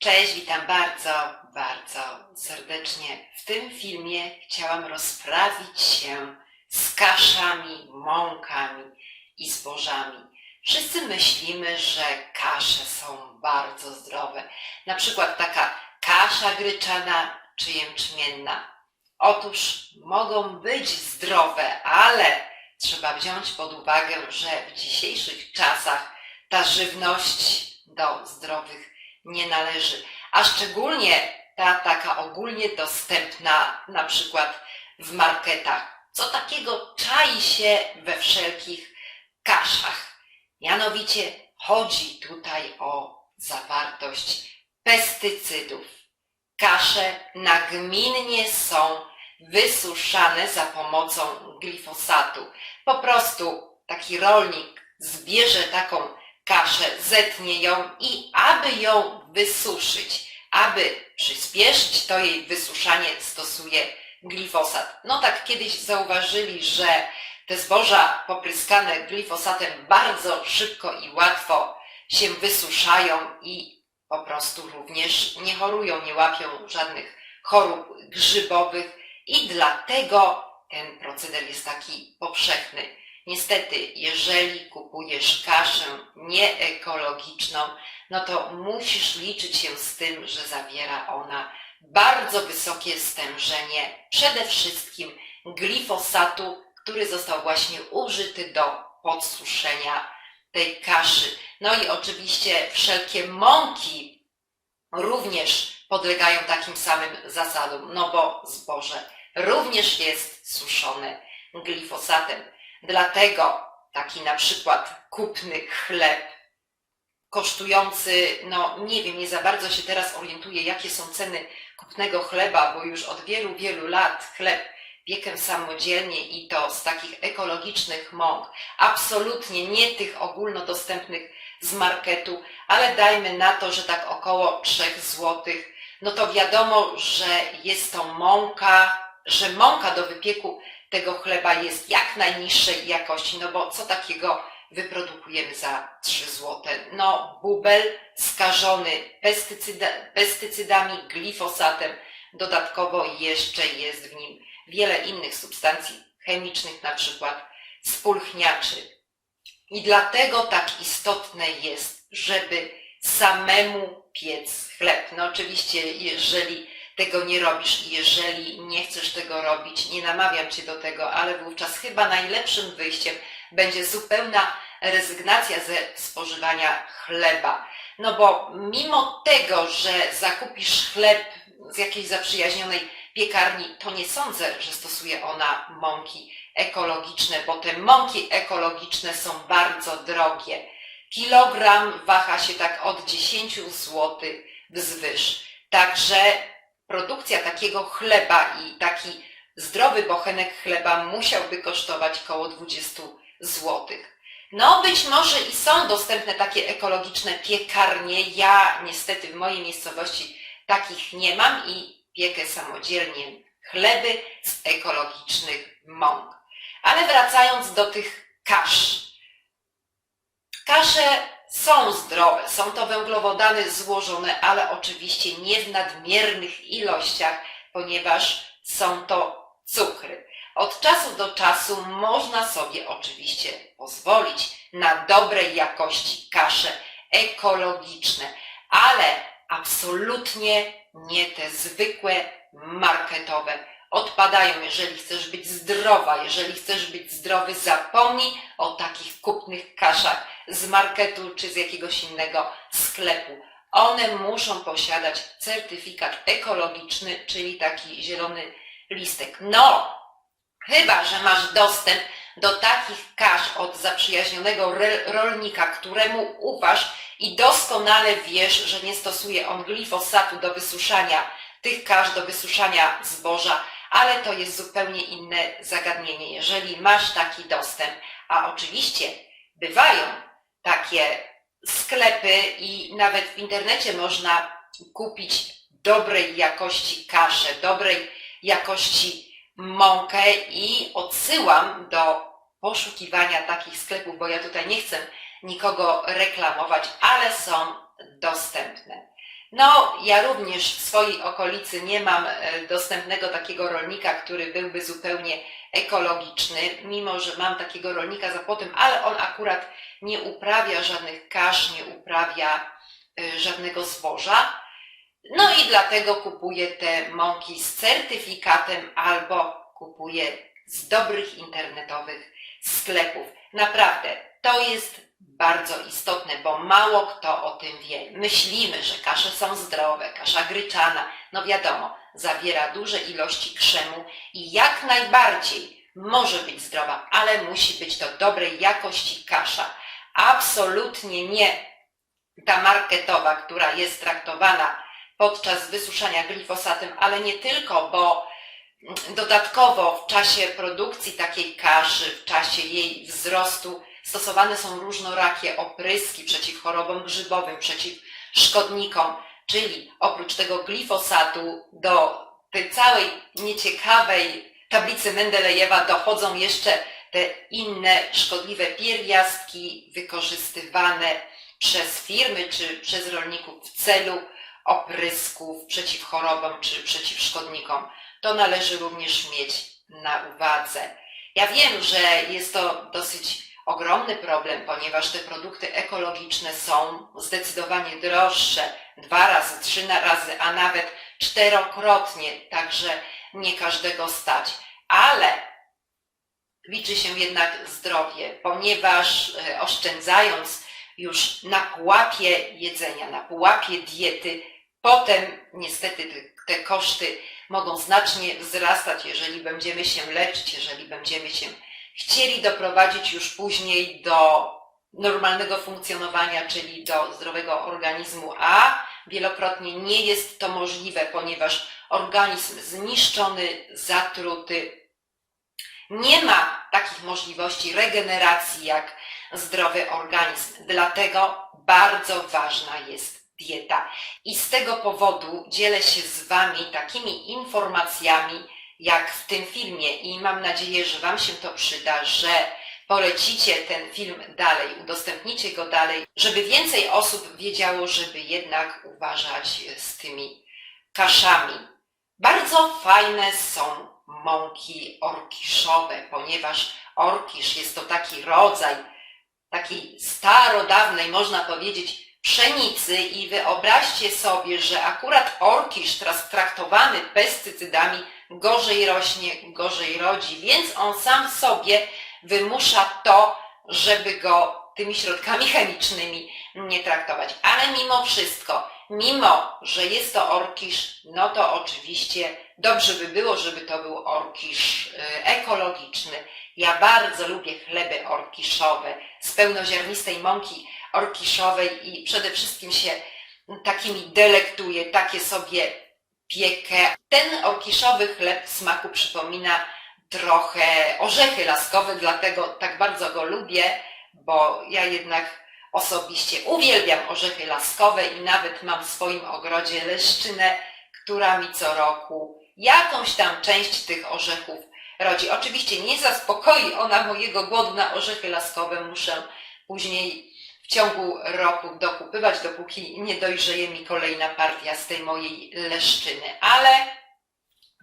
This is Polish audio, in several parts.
Cześć, witam bardzo, bardzo serdecznie. W tym filmie chciałam rozprawić się z kaszami, mąkami i zbożami. Wszyscy myślimy, że kasze są bardzo zdrowe. Na przykład taka kasza gryczana czy jęczmienna. Otóż mogą być zdrowe, ale trzeba wziąć pod uwagę, że w dzisiejszych czasach ta żywność do zdrowych nie należy, a szczególnie ta taka ogólnie dostępna na przykład w marketach. Co takiego czai się we wszelkich kaszach? Mianowicie chodzi tutaj o zawartość pestycydów. Kasze nagminnie są wysuszane za pomocą glifosatu. Po prostu taki rolnik zbierze taką kaszę, zetnie ją i aby ją wysuszyć, aby przyspieszyć to jej wysuszanie, stosuje glifosat. No tak kiedyś zauważyli, że te zboża popryskane glifosatem bardzo szybko i łatwo się wysuszają i po prostu również nie chorują, nie łapią żadnych chorób grzybowych i dlatego ten proceder jest taki powszechny. Niestety, jeżeli kupujesz kaszę nieekologiczną, no to musisz liczyć się z tym, że zawiera ona bardzo wysokie stężenie przede wszystkim glifosatu, który został właśnie użyty do podsuszenia tej kaszy. No i oczywiście wszelkie mąki również podlegają takim samym zasadom, no bo zboże również jest suszone glifosatem. Dlatego taki na przykład kupny chleb kosztujący, no nie wiem, nie za bardzo się teraz orientuję, jakie są ceny kupnego chleba, bo już od wielu, wielu lat chleb piekę samodzielnie i to z takich ekologicznych mąk, absolutnie nie tych ogólnodostępnych z marketu, ale dajmy na to, że tak około 3 złotych, no to wiadomo, że jest to mąka, że mąka do wypieku tego chleba jest jak najniższej jakości, no bo co takiego wyprodukujemy za 3 złote? No bubel skażony pestycyda, pestycydami, glifosatem, dodatkowo jeszcze jest w nim wiele innych substancji chemicznych, na przykład spulchniaczy. I dlatego tak istotne jest, żeby samemu piec chleb. No oczywiście, jeżeli tego nie robisz jeżeli nie chcesz tego robić, nie namawiam Cię do tego, ale wówczas chyba najlepszym wyjściem będzie zupełna rezygnacja ze spożywania chleba. No bo mimo tego, że zakupisz chleb z jakiejś zaprzyjaźnionej piekarni, to nie sądzę, że stosuje ona mąki ekologiczne, bo te mąki ekologiczne są bardzo drogie. Kilogram waha się tak od 10 zł wzwyż. Także produkcja takiego chleba i taki zdrowy bochenek chleba musiałby kosztować około 20 zł. No być może i są dostępne takie ekologiczne piekarnie. Ja niestety w mojej miejscowości takich nie mam i piekę samodzielnie chleby z ekologicznych mąk. Ale wracając do tych kasz. Kasze są zdrowe, są to węglowodany złożone, ale oczywiście nie w nadmiernych ilościach, ponieważ są to cukry. Od czasu do czasu można sobie oczywiście pozwolić na dobrej jakości kasze ekologiczne, ale absolutnie nie te zwykłe marketowe. Odpadają, jeżeli chcesz być zdrowa, jeżeli chcesz być zdrowy, zapomnij o takich kupnych kaszach z marketu czy z jakiegoś innego sklepu. One muszą posiadać certyfikat ekologiczny, czyli taki zielony listek. No, chyba, że masz dostęp do takich kasz od zaprzyjaźnionego rolnika, któremu ufasz i doskonale wiesz, że nie stosuje on glifosatu do wysuszania tych kasz, do wysuszania zboża, ale to jest zupełnie inne zagadnienie. Jeżeli masz taki dostęp, a oczywiście bywają takie sklepy i nawet w internecie można kupić dobrej jakości kaszę, dobrej jakości mąkę i odsyłam do poszukiwania takich sklepów, bo ja tutaj nie chcę nikogo reklamować, ale są dostępne. No, ja również w swojej okolicy nie mam e, dostępnego takiego rolnika, który byłby zupełnie ekologiczny, mimo że mam takiego rolnika za płotem, ale on akurat nie uprawia żadnych kasz, nie uprawia e, żadnego zboża. No i dlatego kupuję te mąki z certyfikatem albo kupuję z dobrych internetowych sklepów. Naprawdę, to jest bardzo istotne, bo mało kto o tym wie. Myślimy, że kasze są zdrowe, kasza gryczana, no wiadomo, zawiera duże ilości krzemu i jak najbardziej może być zdrowa, ale musi być to dobrej jakości kasza. Absolutnie nie. Ta marketowa, która jest traktowana podczas wysuszania glifosatem, ale nie tylko, bo dodatkowo w czasie produkcji takiej kaszy, w czasie jej wzrostu stosowane są różnorakie opryski przeciw chorobom grzybowym, przeciw szkodnikom, czyli oprócz tego glifosatu do tej całej nieciekawej tablicy Mendelejewa dochodzą jeszcze te inne szkodliwe pierwiastki wykorzystywane przez firmy czy przez rolników w celu oprysków przeciw chorobom czy przeciw szkodnikom. To należy również mieć na uwadze. Ja wiem, że jest to dosyć ogromny problem, ponieważ te produkty ekologiczne są zdecydowanie droższe, dwa razy, trzy razy, a nawet czterokrotnie, także nie każdego stać. Ale liczy się jednak zdrowie, ponieważ e, oszczędzając już na pułapie jedzenia, na pułapie diety, potem niestety te, te koszty mogą znacznie wzrastać, jeżeli będziemy się leczyć, jeżeli będziemy się chcieli doprowadzić już później do normalnego funkcjonowania, czyli do zdrowego organizmu, a wielokrotnie nie jest to możliwe, ponieważ organizm zniszczony, zatruty, nie ma takich możliwości regeneracji jak zdrowy organizm. Dlatego bardzo ważna jest dieta. I z tego powodu dzielę się z Wami takimi informacjami, jak w tym filmie i mam nadzieję, że Wam się to przyda, że polecicie ten film dalej, udostępnicie go dalej, żeby więcej osób wiedziało, żeby jednak uważać z tymi kaszami. Bardzo fajne są mąki orkiszowe, ponieważ orkisz jest to taki rodzaj takiej starodawnej, można powiedzieć, pszenicy i wyobraźcie sobie, że akurat orkisz teraz traktowany pestycydami gorzej rośnie, gorzej rodzi, więc on sam sobie wymusza to, żeby go tymi środkami chemicznymi nie traktować. Ale mimo wszystko, mimo że jest to orkisz, no to oczywiście dobrze by było, żeby to był orkisz y, ekologiczny. Ja bardzo lubię chleby orkiszowe z pełnoziarnistej mąki orkiszowej i przede wszystkim się takimi delektuję, takie sobie piekę. Ten orkiszowy chleb w smaku przypomina trochę orzechy laskowe, dlatego tak bardzo go lubię, bo ja jednak osobiście uwielbiam orzechy laskowe i nawet mam w swoim ogrodzie leszczynę, która mi co roku jakąś tam część tych orzechów rodzi. Oczywiście nie zaspokoi ona mojego głodu na orzechy laskowe, muszę później w ciągu roku dokupywać, dopóki nie dojrzeje mi kolejna partia z tej mojej leszczyny. Ale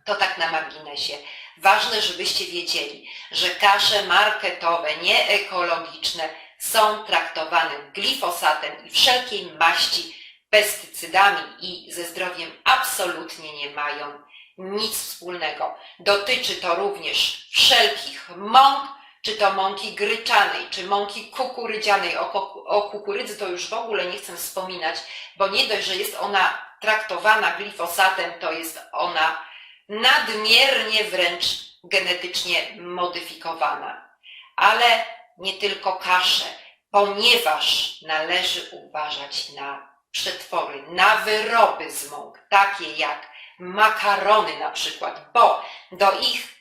to tak na marginesie. Ważne, żebyście wiedzieli, że kasze marketowe, nieekologiczne są traktowane glifosatem i wszelkiej maści pestycydami i ze zdrowiem absolutnie nie mają nic wspólnego. Dotyczy to również wszelkich mąk, czy to mąki gryczanej, czy mąki kukurydzianej. O, kukurydzy to już w ogóle nie chcę wspominać, bo nie dość, że jest ona traktowana glifosatem, to jest ona nadmiernie wręcz genetycznie modyfikowana. Ale nie tylko kasze, ponieważ należy uważać na przetwory, na wyroby z mąk, takie jak makarony na przykład, bo do ich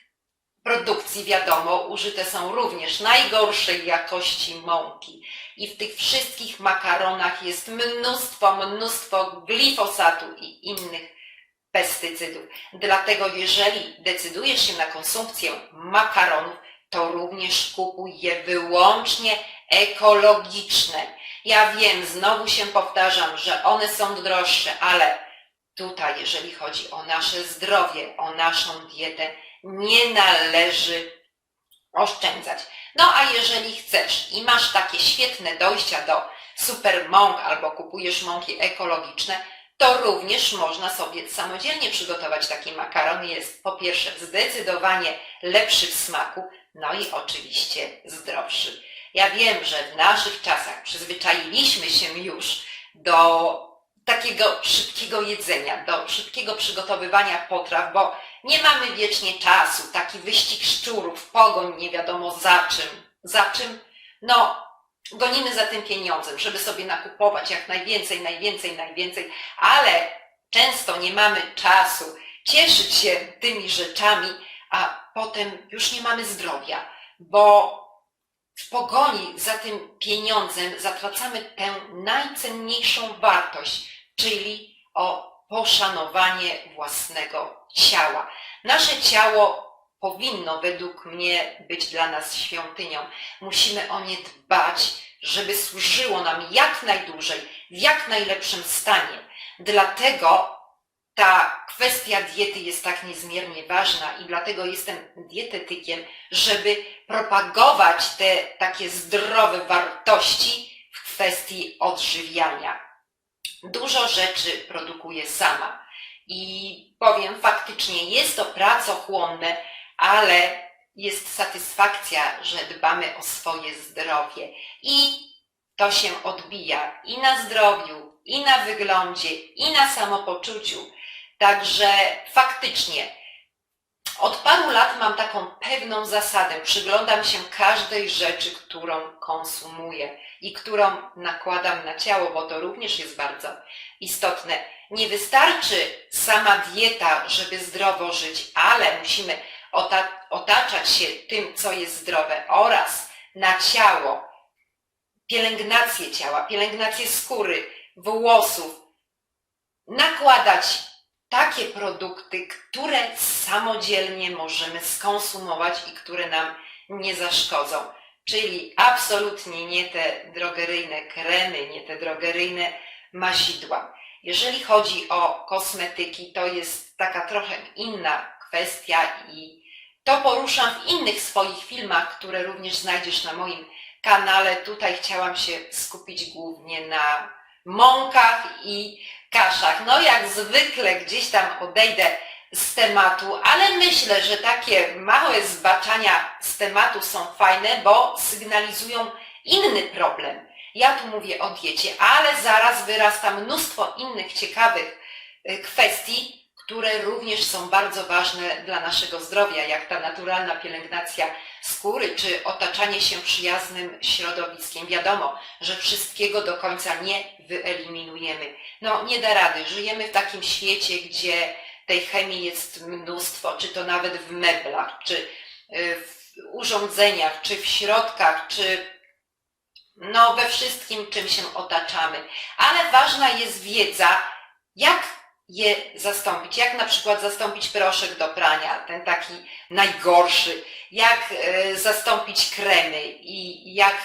produkcji, wiadomo, użyte są również najgorszej jakości mąki. I w tych wszystkich makaronach jest mnóstwo, mnóstwo glifosatu i innych pestycydów. Dlatego jeżeli decydujesz się na konsumpcję makaronów, to również kupuj je wyłącznie ekologiczne. Ja wiem, znowu się powtarzam, że one są droższe, ale tutaj, jeżeli chodzi o nasze zdrowie, o naszą dietę, nie należy oszczędzać. No a jeżeli chcesz i masz takie świetne dojścia do super mąk albo kupujesz mąki ekologiczne, to również można sobie samodzielnie przygotować taki makaron. Jest po pierwsze zdecydowanie lepszy w smaku, no i oczywiście zdrowszy. Ja wiem, że w naszych czasach przyzwyczailiśmy się już do takiego szybkiego jedzenia, do szybkiego przygotowywania potraw, bo nie mamy wiecznie czasu, taki wyścig szczurów, pogoń nie wiadomo za czym. Za czym? No, gonimy za tym pieniądzem, żeby sobie nakupować jak najwięcej, najwięcej, najwięcej, ale często nie mamy czasu cieszyć się tymi rzeczami, a potem już nie mamy zdrowia, bo w pogoni za tym pieniądzem zatracamy tę najcenniejszą wartość, czyli o poszanowanie własnego ciała. Nasze ciało powinno według mnie być dla nas świątynią. Musimy o nie dbać, żeby służyło nam jak najdłużej, w jak najlepszym stanie. Dlatego ta kwestia diety jest tak niezmiernie ważna i dlatego jestem dietetykiem, żeby propagować te takie zdrowe wartości w kwestii odżywiania. Dużo rzeczy produkuję sama i powiem faktycznie jest to pracochłonne, ale jest satysfakcja, że dbamy o swoje zdrowie i to się odbija i na zdrowiu, i na wyglądzie, i na samopoczuciu. Także faktycznie od paru lat mam taką pewną zasadę. Przyglądam się każdej rzeczy, którą konsumuję i którą nakładam na ciało, bo to również jest bardzo istotne. Nie wystarczy sama dieta, żeby zdrowo żyć, ale musimy ota- otaczać się tym, co jest zdrowe oraz na ciało, pielęgnację ciała, pielęgnację skóry, włosów, nakładać takie produkty, które samodzielnie możemy skonsumować i które nam nie zaszkodzą. Czyli absolutnie nie te drogeryjne kremy, nie te drogeryjne mazidła. Jeżeli chodzi o kosmetyki, to jest taka trochę inna kwestia i to poruszam w innych swoich filmach, które również znajdziesz na moim kanale. Tutaj chciałam się skupić głównie na mąkach i kaszach. No jak zwykle gdzieś tam odejdę z tematu, ale myślę, że takie małe zbaczania z tematu są fajne, bo sygnalizują inny problem. Ja tu mówię o diecie, ale zaraz wyrasta mnóstwo innych ciekawych y, kwestii, które również są bardzo ważne dla naszego zdrowia, jak ta naturalna pielęgnacja skóry, czy otaczanie się przyjaznym środowiskiem. Wiadomo, że wszystkiego do końca nie wyeliminujemy. No nie da rady. Żyjemy w takim świecie, gdzie tej chemii jest mnóstwo, czy to nawet w meblach, czy y, w urządzeniach, czy w środkach, czy no we wszystkim, czym się otaczamy. Ale ważna jest wiedza, jak je zastąpić. Jak na przykład zastąpić proszek do prania, ten taki najgorszy. Jak e, zastąpić kremy i jak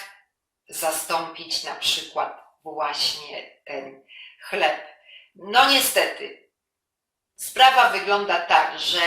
zastąpić na przykład właśnie ten chleb. No niestety, sprawa wygląda tak, że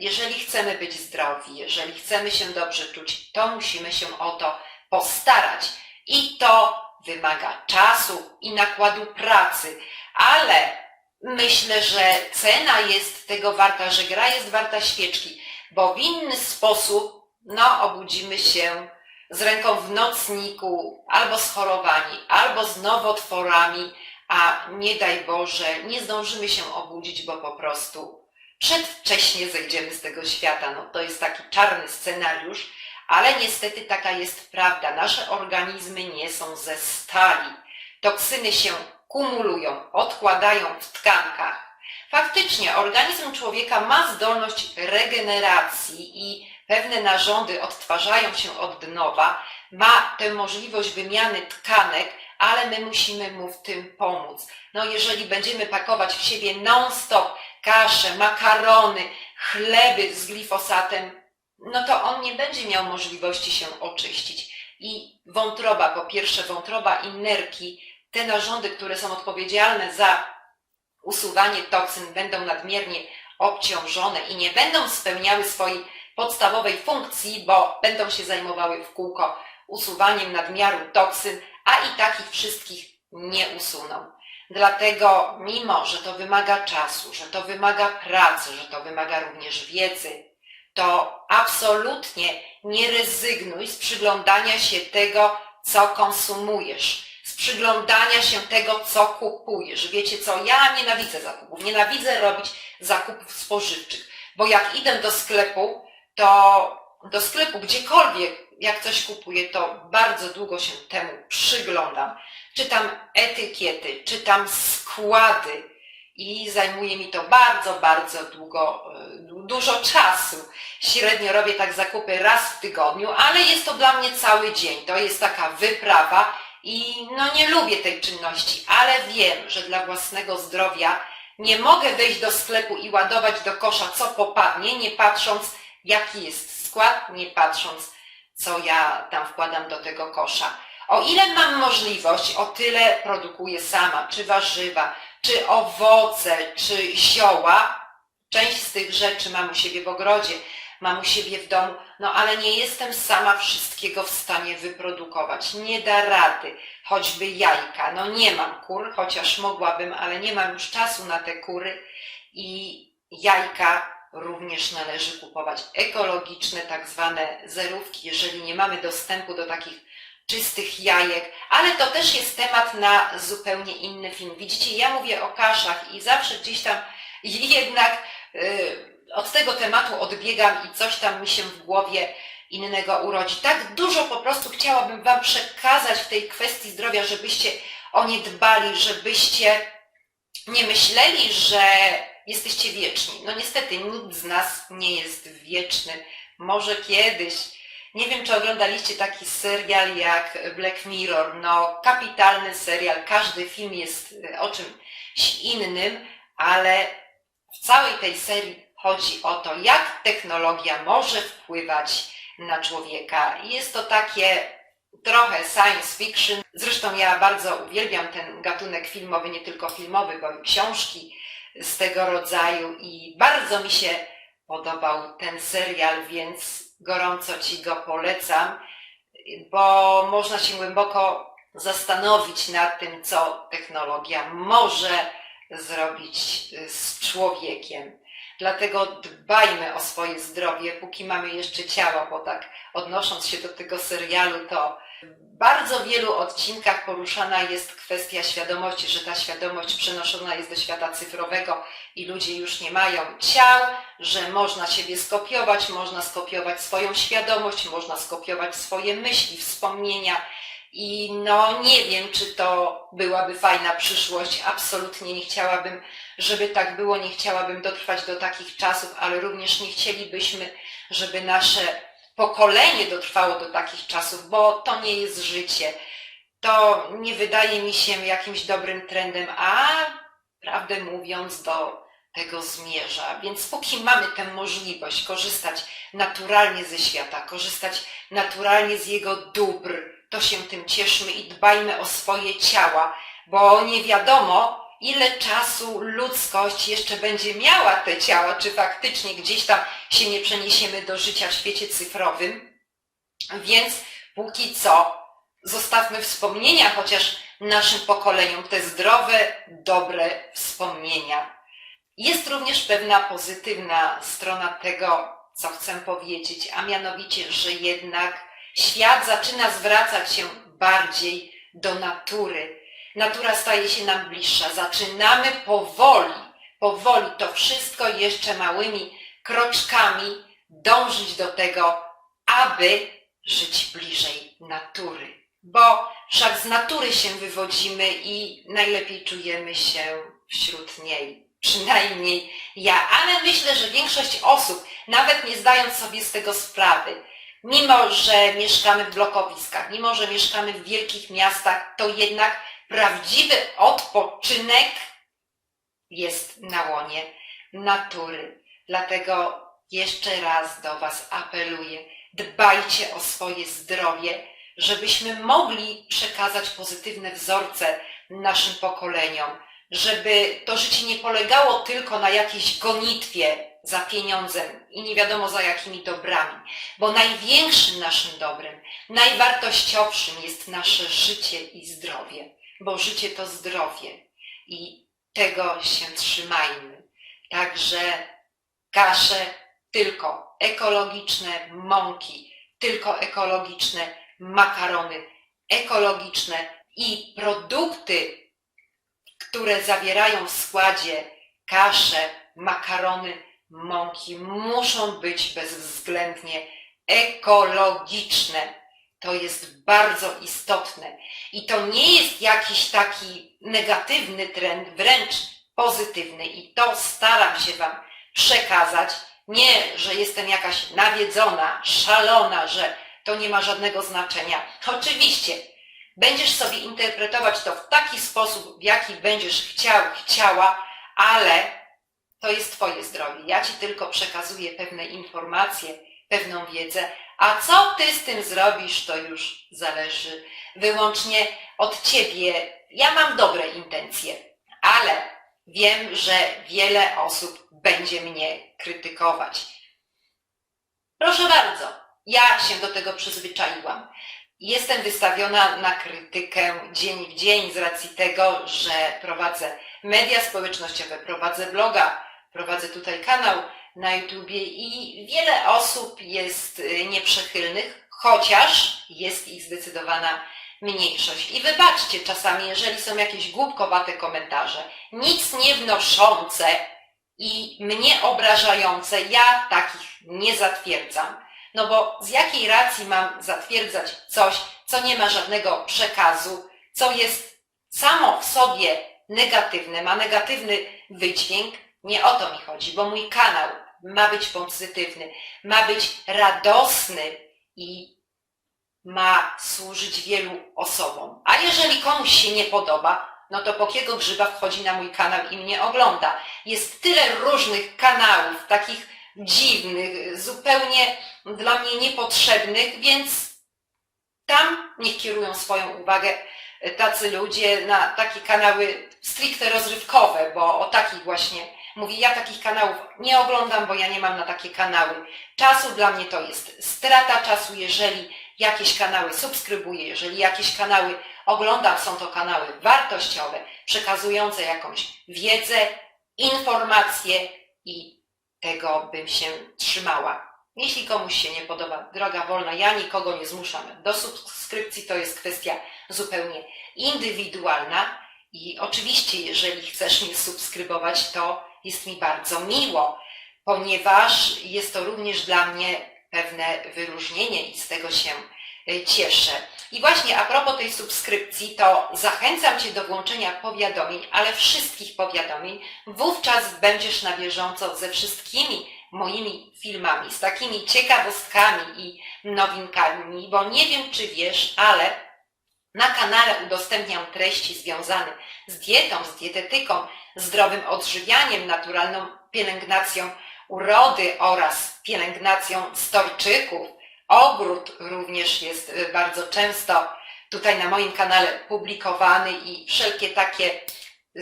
jeżeli chcemy być zdrowi, jeżeli chcemy się dobrze czuć, to musimy się o to postarać. I to wymaga czasu i nakładu pracy, ale myślę, że cena jest tego warta, że gra jest warta świeczki, bo w inny sposób, no, obudzimy się z ręką w nocniku, albo schorowani, albo z nowotworami, a nie daj Boże, nie zdążymy się obudzić, bo po prostu przedwcześnie zejdziemy z tego świata. No to jest taki czarny scenariusz, ale niestety taka jest prawda. Nasze organizmy nie są ze stali. Toksyny się kumulują, odkładają w tkankach. Faktycznie organizm człowieka ma zdolność regeneracji i pewne narządy odtwarzają się od nowa, ma tę możliwość wymiany tkanek, ale my musimy mu w tym pomóc. No jeżeli będziemy pakować w siebie non-stop kasze, makarony, chleby z glifosatem, no to on nie będzie miał możliwości się oczyścić. i wątroba, po pierwsze wątroba i nerki, te narządy, które są odpowiedzialne za usuwanie toksyn, będą nadmiernie obciążone i nie będą spełniały swojej podstawowej funkcji, bo będą się zajmowały w kółko usuwaniem nadmiaru toksyn, a i takich wszystkich nie usuną. Dlatego, mimo że to wymaga czasu, że to wymaga pracy, że to wymaga również wiedzy, to absolutnie nie rezygnuj z przyglądania się tego, co konsumujesz, z przyglądania się tego, co kupujesz. Wiecie co, ja nienawidzę zakupów, nienawidzę robić zakupów spożywczych, bo jak idę do sklepu, to do sklepu gdziekolwiek, jak coś kupuję, to bardzo długo się temu przyglądam. Czytam etykiety, czytam składy i zajmuje mi to bardzo, bardzo długo, e, dużo czasu. Średnio robię tak zakupy raz w tygodniu, ale jest to dla mnie cały dzień. To jest taka wyprawa i no nie lubię tej czynności, ale wiem, że dla własnego zdrowia nie mogę wejść do sklepu i ładować do kosza co popadnie, nie patrząc jaki jest skład, nie patrząc co ja tam wkładam do tego kosza. O ile mam możliwość, o tyle produkuję sama, czy warzywa, czy owoce, czy zioła. Część z tych rzeczy mam u siebie w ogrodzie, mam u siebie w domu, no ale nie jestem sama wszystkiego w stanie wyprodukować. Nie da rady. Choćby jajka. No nie mam kur, chociaż mogłabym, ale nie mam już czasu na te kury i jajka również należy kupować ekologiczne, tak zwane zerówki, jeżeli nie mamy dostępu do takich czystych jajek, ale to też jest temat na zupełnie inny film. Widzicie, ja mówię o kaszach i zawsze gdzieś tam jednak y, od tego tematu odbiegam i coś tam mi się w głowie innego urodzi. Tak dużo po prostu chciałabym Wam przekazać w tej kwestii zdrowia, żebyście o nie dbali, żebyście nie myśleli, że jesteście wieczni. No niestety nikt z nas nie jest wieczny. Może kiedyś. Nie wiem, czy oglądaliście taki serial jak Black Mirror. No, kapitalny serial. Każdy film jest e, o czymś innym, ale w całej tej serii chodzi o to, jak technologia może wpływać na człowieka. Jest to takie trochę science fiction. Zresztą ja bardzo uwielbiam ten gatunek filmowy, nie tylko filmowy, bo i książki z tego rodzaju i bardzo mi się podobał ten serial, więc gorąco Ci go polecam, bo można się głęboko zastanowić nad tym, co technologia może zrobić z człowiekiem. Dlatego dbajmy o swoje zdrowie, póki mamy jeszcze ciało, bo tak odnosząc się do tego serialu, to w bardzo wielu odcinkach poruszana jest kwestia świadomości, że ta świadomość przenoszona jest do świata cyfrowego i ludzie już nie mają ciał, że można siebie skopiować, można skopiować swoją świadomość, można skopiować swoje myśli, wspomnienia. I no nie wiem, czy to byłaby fajna przyszłość. Absolutnie nie chciałabym, żeby tak było, nie chciałabym dotrwać do takich czasów, ale również nie chcielibyśmy, żeby nasze pokolenie dotrwało do takich czasów, bo to nie jest życie. To nie wydaje mi się jakimś dobrym trendem, a prawdę mówiąc do tego zmierza. Więc póki mamy tę możliwość korzystać naturalnie ze świata, korzystać naturalnie z jego dóbr, to się tym cieszmy i dbajmy o swoje ciała, bo nie wiadomo, ile czasu ludzkość jeszcze będzie miała te ciała, czy faktycznie gdzieś tam się nie przeniesiemy do życia w świecie cyfrowym. Więc póki co zostawmy wspomnienia chociaż naszym pokoleniom, te zdrowe, dobre wspomnienia. Jest również pewna pozytywna strona tego, co chcę powiedzieć, a mianowicie, że jednak świat zaczyna zwracać się bardziej do natury, natura staje się nam bliższa. Zaczynamy powoli, powoli to wszystko jeszcze małymi kroczkami dążyć do tego, aby żyć bliżej natury. Bo wszak z natury się wywodzimy i najlepiej czujemy się wśród niej. Przynajmniej ja, ale myślę, że większość osób, nawet nie zdając sobie z tego sprawy, mimo że mieszkamy w blokowiskach, mimo że mieszkamy w wielkich miastach, to jednak Prawdziwy odpoczynek jest na łonie natury. Dlatego jeszcze raz do Was apeluję. Dbajcie o swoje zdrowie, żebyśmy mogli przekazać pozytywne wzorce naszym pokoleniom, żeby to życie nie polegało tylko na jakiejś gonitwie za pieniądzem i nie wiadomo za jakimi dobrami, bo największym naszym dobrem, najwartościowszym jest nasze życie i zdrowie, bo życie to zdrowie i tego się trzymajmy. Także kasze tylko ekologiczne, mąki tylko ekologiczne, makarony ekologiczne i produkty, które zawierają w składzie kasze, makarony, mąki, muszą być bezwzględnie ekologiczne. To jest bardzo istotne. I to nie jest jakiś taki negatywny trend, wręcz pozytywny. I to staram się Wam przekazać. Nie, że jestem jakaś nawiedzona, szalona, że to nie ma żadnego znaczenia. Oczywiście, będziesz sobie interpretować to w taki sposób, w jaki będziesz chciał, chciała, ale to jest Twoje zdrowie. Ja Ci tylko przekazuję pewne informacje, pewną wiedzę, a co Ty z tym zrobisz, to już zależy wyłącznie od Ciebie. Ja mam dobre intencje, ale wiem, że wiele osób będzie mnie krytykować. Proszę bardzo, ja się do tego przyzwyczaiłam. Jestem wystawiona na krytykę dzień w dzień z racji tego, że prowadzę media społecznościowe, prowadzę bloga, prowadzę tutaj kanał na YouTubie i wiele osób jest y, nieprzychylnych, chociaż jest ich zdecydowana mniejszość. I wybaczcie czasami, jeżeli są jakieś głupkowate komentarze, nic nie wnoszące i mnie obrażające, ja takich nie zatwierdzam. No bo z jakiej racji mam zatwierdzać coś, co nie ma żadnego przekazu, co jest samo w sobie negatywne, ma negatywny wydźwięk? Nie o to mi chodzi, bo mój kanał ma być pozytywny, ma być radosny i ma służyć wielu osobom. A jeżeli komuś się nie podoba, no to po kiego grzyba wchodzi na mój kanał i mnie ogląda. Jest tyle różnych kanałów, takich dziwnych, zupełnie dla mnie niepotrzebnych, więc tam niech kierują swoją uwagę tacy ludzie na takie kanały stricte rozrywkowe, bo o takich właśnie mówię. Ja takich kanałów nie oglądam, bo ja nie mam na takie kanały czasu. Dla mnie to jest strata czasu, jeżeli jakieś kanały subskrybuję, jeżeli jakieś kanały oglądam, są to kanały wartościowe, przekazujące jakąś wiedzę, informacje i tego bym się trzymała. Jeśli komuś się nie podoba droga wolna, ja nikogo nie zmuszam do subskrypcji, to jest kwestia zupełnie indywidualna i oczywiście, jeżeli chcesz mnie subskrybować, to jest mi bardzo miło, ponieważ jest to również dla mnie pewne wyróżnienie i z tego się y, cieszę. I właśnie a propos tej subskrypcji, to zachęcam Cię do włączenia powiadomień, ale wszystkich powiadomień. Wówczas będziesz na bieżąco ze wszystkimi moimi filmami, z takimi ciekawostkami i nowinkami, bo nie wiem, czy wiesz, ale na kanale udostępniam treści związane z dietą, z dietetyką, zdrowym odżywianiem, naturalną pielęgnacją urody oraz pielęgnacją stojczyków. Ogród również jest y, bardzo często tutaj na moim kanale publikowany i wszelkie takie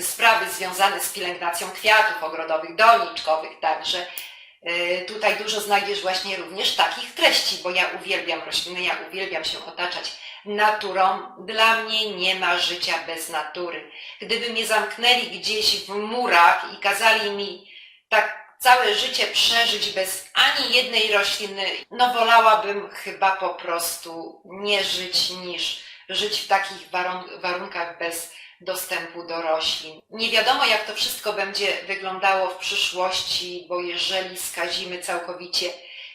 sprawy związane z pielęgnacją kwiatów ogrodowych, doniczkowych, także y, tutaj dużo znajdziesz właśnie również takich treści, bo ja uwielbiam rośliny, ja uwielbiam się otaczać naturą. Dla mnie nie ma życia bez natury. Gdyby mnie zamknęli gdzieś w murach i kazali mi tak całe życie przeżyć bez ani jednej rośliny, no wolałabym chyba po prostu nie żyć niż żyć w takich warun- warunkach bez dostępu do roślin. Nie wiadomo, jak to wszystko będzie wyglądało w przyszłości, bo jeżeli skazimy całkowicie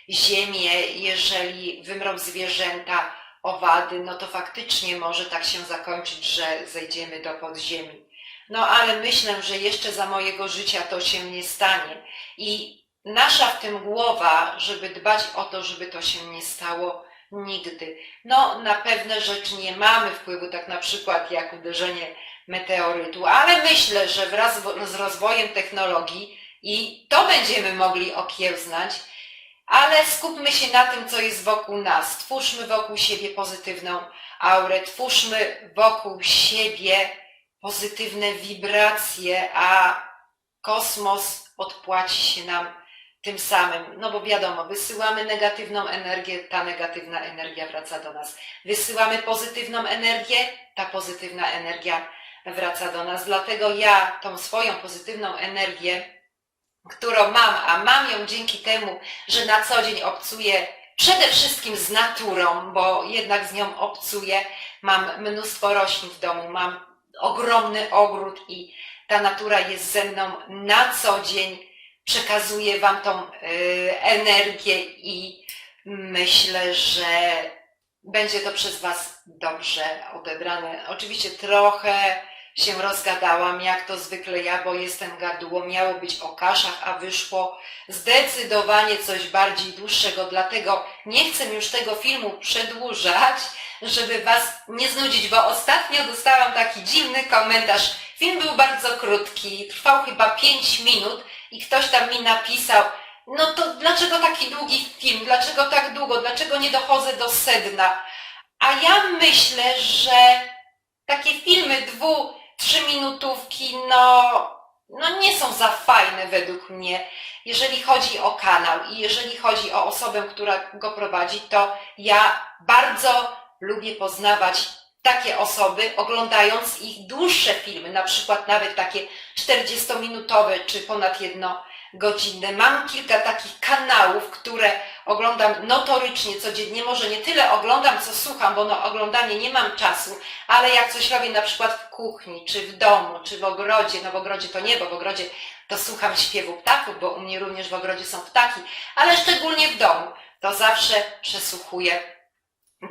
ziemię, jeżeli wymrą zwierzęta, owady, no to faktycznie może tak się zakończyć, że zejdziemy do podziemi. No ale myślę, że jeszcze za mojego życia to się nie stanie. I nasza w tym głowa, żeby dbać o to, żeby to się nie stało nigdy. No na pewne rzeczy nie mamy wpływu, tak na przykład jak uderzenie meteorytu, ale myślę, że wraz z rozwojem technologii i to będziemy mogli okiełznać, ale skupmy się na tym, co jest wokół nas. Twórzmy wokół siebie pozytywną aurę, twórzmy wokół siebie pozytywne wibracje, a kosmos odpłaci się nam tym samym. No bo wiadomo, wysyłamy negatywną energię, ta negatywna energia wraca do nas. Wysyłamy pozytywną energię, ta pozytywna energia wraca do nas. Dlatego ja tą swoją pozytywną energię, którą mam, a mam ją dzięki temu, że na co dzień obcuję przede wszystkim z naturą, bo jednak z nią obcuję. Mam mnóstwo roślin w domu, mam ogromny ogród i ta natura jest ze mną na co dzień. Przekazuję Wam tą y, energię i myślę, że będzie to przez Was dobrze odebrane. Oczywiście trochę się rozgadałam, jak to zwykle ja, bo jestem gaduło. Miało być o kaszach, a wyszło zdecydowanie coś bardziej dłuższego, dlatego nie chcę już tego filmu przedłużać, żeby Was nie znudzić, bo ostatnio dostałam taki dziwny komentarz. Film był bardzo krótki, trwał chyba 5 minut i ktoś tam mi napisał, no to dlaczego taki długi film, dlaczego tak długo, dlaczego nie dochodzę do sedna? A ja myślę, że takie filmy dwu, trzyminutówki, no, no nie są za fajne według mnie. Jeżeli chodzi o kanał i jeżeli chodzi o osobę, która go prowadzi, to ja bardzo lubię poznawać takie osoby, oglądając ich dłuższe filmy, na przykład nawet takie 40-minutowe czy ponad jednogodzinne. Mam kilka takich kanałów, które oglądam notorycznie codziennie. Może nie tyle oglądam, co słucham, bo na oglądanie nie mam czasu, ale jak coś robię na przykład w kuchni, czy w domu, czy w ogrodzie, no w ogrodzie to nie, bo w ogrodzie to słucham śpiewu ptaków, bo u mnie również w ogrodzie są ptaki, ale szczególnie w domu, to zawsze przesłuchuję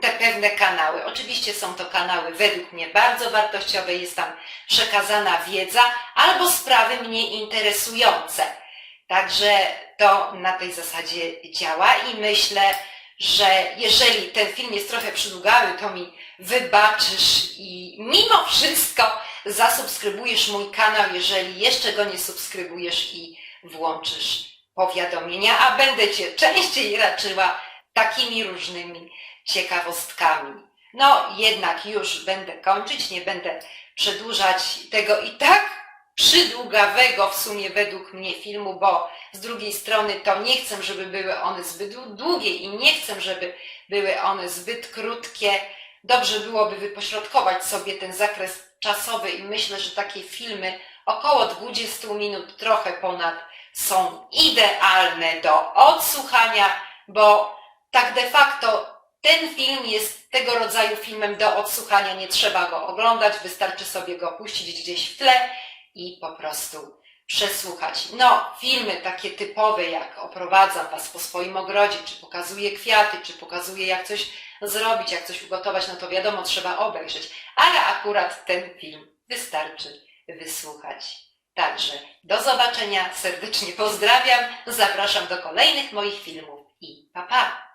te pewne kanały. Oczywiście są to kanały według mnie bardzo wartościowe, jest tam przekazana wiedza albo sprawy mnie interesujące. Także to na tej zasadzie działa i myślę, że jeżeli ten film jest trochę przydługawy, to mi wybaczysz i mimo wszystko zasubskrybujesz mój kanał, jeżeli jeszcze go nie subskrybujesz i włączysz powiadomienia, a będę Cię częściej raczyła takimi różnymi ciekawostkami. No jednak już będę kończyć, nie będę przedłużać tego i tak przydługawego w sumie według mnie filmu, bo z drugiej strony to nie chcę, żeby były one zbyt długie i nie chcę, żeby były one zbyt krótkie. Dobrze byłoby wypośrodkować sobie ten zakres czasowy i myślę, że takie filmy około 20 minut, trochę ponad są idealne do odsłuchania, bo tak de facto ten film jest tego rodzaju filmem do odsłuchania, nie trzeba go oglądać, wystarczy sobie go puścić gdzieś w tle i po prostu przesłuchać. No, filmy takie typowe, jak oprowadzam Was po swoim ogrodzie, czy pokazuję kwiaty, czy pokazuję jak coś zrobić, jak coś ugotować, no to wiadomo, trzeba obejrzeć. Ale akurat ten film wystarczy wysłuchać. Także do zobaczenia, serdecznie pozdrawiam, zapraszam do kolejnych moich filmów i pa pa!